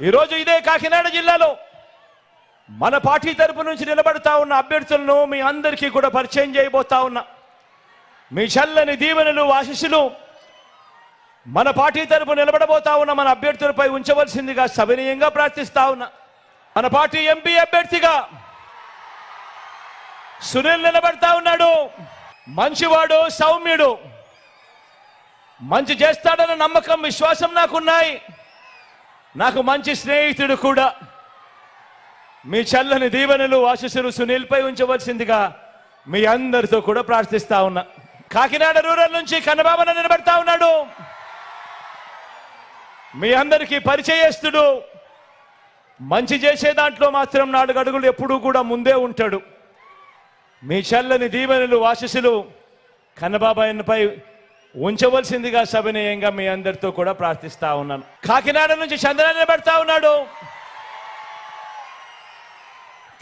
ఈరోజు ఇదే కాకినాడ జిల్లాలో మన పార్టీ తరపు నుంచి నిలబడతా ఉన్న అభ్యర్థులను మీ అందరికీ కూడా పరిచయం చేయబోతా ఉన్నా. మీ చల్లని దీవెనలు ఆశీస్సులు మన పార్టీ తరపు నిలబడబోతా ఉన్న మన అభ్యర్థులపై ఉంచవలసిందిగా సవినీయంగా ప్రార్థిస్తా ఉన్నా. మన పార్టీ ఎంపీ అభ్యర్థిగా సునీల్ నిలబడతా ఉన్నాడు. మంచివాడు సౌమ్యుడు. మంచి చేస్తాడన్న నమ్మకం విశ్వాసం నాకున్నాయి. నాకు మంచి స్నేహితుడు కూడా. మీ చల్లని దీవెనలు ఆశీస్సులు సునీల్పై ఉంచవలసిందిగా మీ అందరితో కూడా ప్రార్థిస్తా ఉన్నా. కాకినాడ రూరల్ నుంచి కన్నబాబన నిలబడతా ఉన్నాడు. మీ అందరికీ పరిచయస్తుడు. మంచి చేసే దాంట్లో మాత్రం నాలుగు అడుగులు ఎప్పుడూ కూడా ముందే ఉంటాడు. మీ చల్లని దీవెనలు ఆశీస్సులు కన్నబాబాయన్పై ఉంచవలసిందిగా సవినయంగా మీ అందరితో కూడా ప్రార్థిస్తా ఉన్నాను. కాకినాడ నుంచి చంద్రాన్ని నిలబెడతా ఉన్నాడు.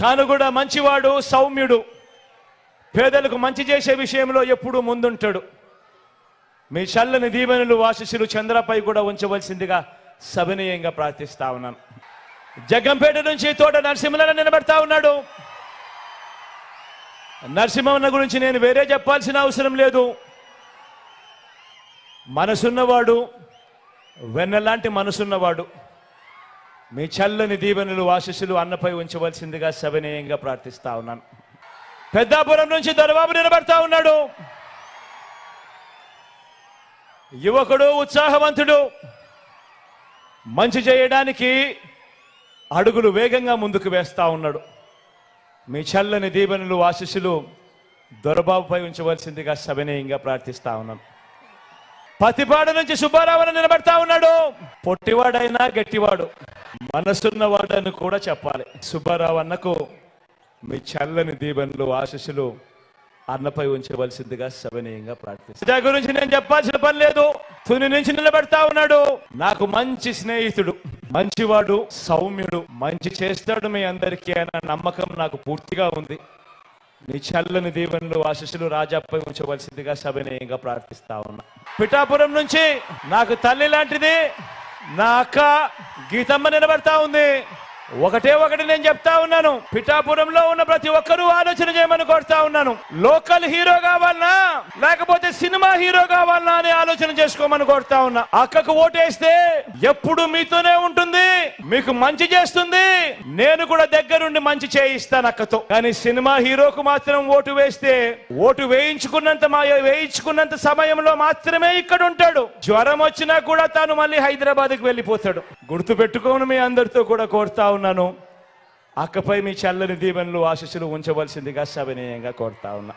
తాను కూడా మంచివాడు సౌమ్యుడు. పేదలకు మంచి చేసే విషయంలో ఎప్పుడూ ముందుంటాడు. మీ చల్లని దీవెనలు వాసిసులు చంద్రపై కూడా ఉంచవలసిందిగా సవినయంగా ప్రార్థిస్తా ఉన్నాను. జగ్గంపేట నుంచి తోట నరసింహలను నిలబెడతా ఉన్నాడు. నరసింహన్న గురించి నేను వేరే చెప్పాల్సిన అవసరం లేదు. మనసున్నవాడు వెన్నలాంటి మనసున్నవాడు. మీ చల్లని దీవెనలు ఆశీస్సులు అన్నపై ఉంచవలసిందిగా సవినయంగా ప్రార్థిస్తా ఉన్నాను. పెద్దాపురం నుంచి దొరబాబు నిలబడతా ఉన్నాడు. యువకుడు ఉత్సాహవంతుడు. మంచి చేయడానికి అడుగులు వేగంగా ముందుకు వేస్తా ఉన్నాడు. మీ చల్లని దీవెనలు ఆశీస్సులు దొరబాబుపై ఉంచవలసిందిగా సవినయంగా ప్రార్థిస్తా ఉన్నాను. పతిపాడు నుంచి సుబ్బారావును నిలబడతా ఉన్నాడు. పొట్టివాడైనా గట్టివాడు. మనసున్నవాడని కూడా చెప్పాలి. సుబ్బారావు అన్నకు మీ చల్లని దీవెనలు ఆశస్సులు అన్నపై ఉంచవలసిందిగా సవినయంగా ప్రార్థిస్తా గురించి నేను చెప్పాల్సిన పని లేదు. తుని నుంచి నిలబెడతా ఉన్నాడు. నాకు మంచి స్నేహితుడు మంచివాడు సౌమ్యుడు మంచి చేస్తాడు మీ అందరికీ అన్న నమ్మకం నాకు పూర్తిగా ఉంది. నీ చల్లని దీవెనలు ఆశస్సులు రాజాపై ఉంచవలసిందిగా సవినయంగా ప్రార్థిస్తా ఉన్నా. పిఠాపురం నుంచి నాకు తల్లి లాంటిది నా అక్క గీతమ్మ నిలబడతా ఉంది. ఒకటే ఒకటి నేను చెప్తా ఉన్నాను. పిఠాపురంలో ఉన్న ప్రతి ఒక్కరూ ఆలోచన చేయమని కోరుతా ఉన్నాను. లోకల్ హీరో కావాలన్నా సినిమా హీరో కావాలా అనే ఆలోచన చేసుకోమని కోరుతా ఉన్నా. అక్కకు ఓటేస్తే ఎప్పుడు మీతోనే ఉంటుంది మీకు మంచి చేస్తుంది నేను కూడా దగ్గరుండి మంచి చేయిస్తాను అక్కతో. కానీ సినిమా హీరోకు మాత్రం ఓటు వేస్తే ఓటు వేయించుకున్నంత మా వేయించుకున్నంత సమయంలో మాత్రమే ఇక్కడ ఉంటాడు. జ్వరం వచ్చినా కూడా తాను మళ్ళీ హైదరాబాద్కి వెళ్ళిపోతాడు. గుర్తు పెట్టుకోను మీ అందరితో కూడా కోరుతా ఉన్నాను. అక్కపై మీ చల్లని దీవెనలు ఆశీస్సులు ఉంచవలసిందిగా సవినయంగా కోరుతా ఉన్నా.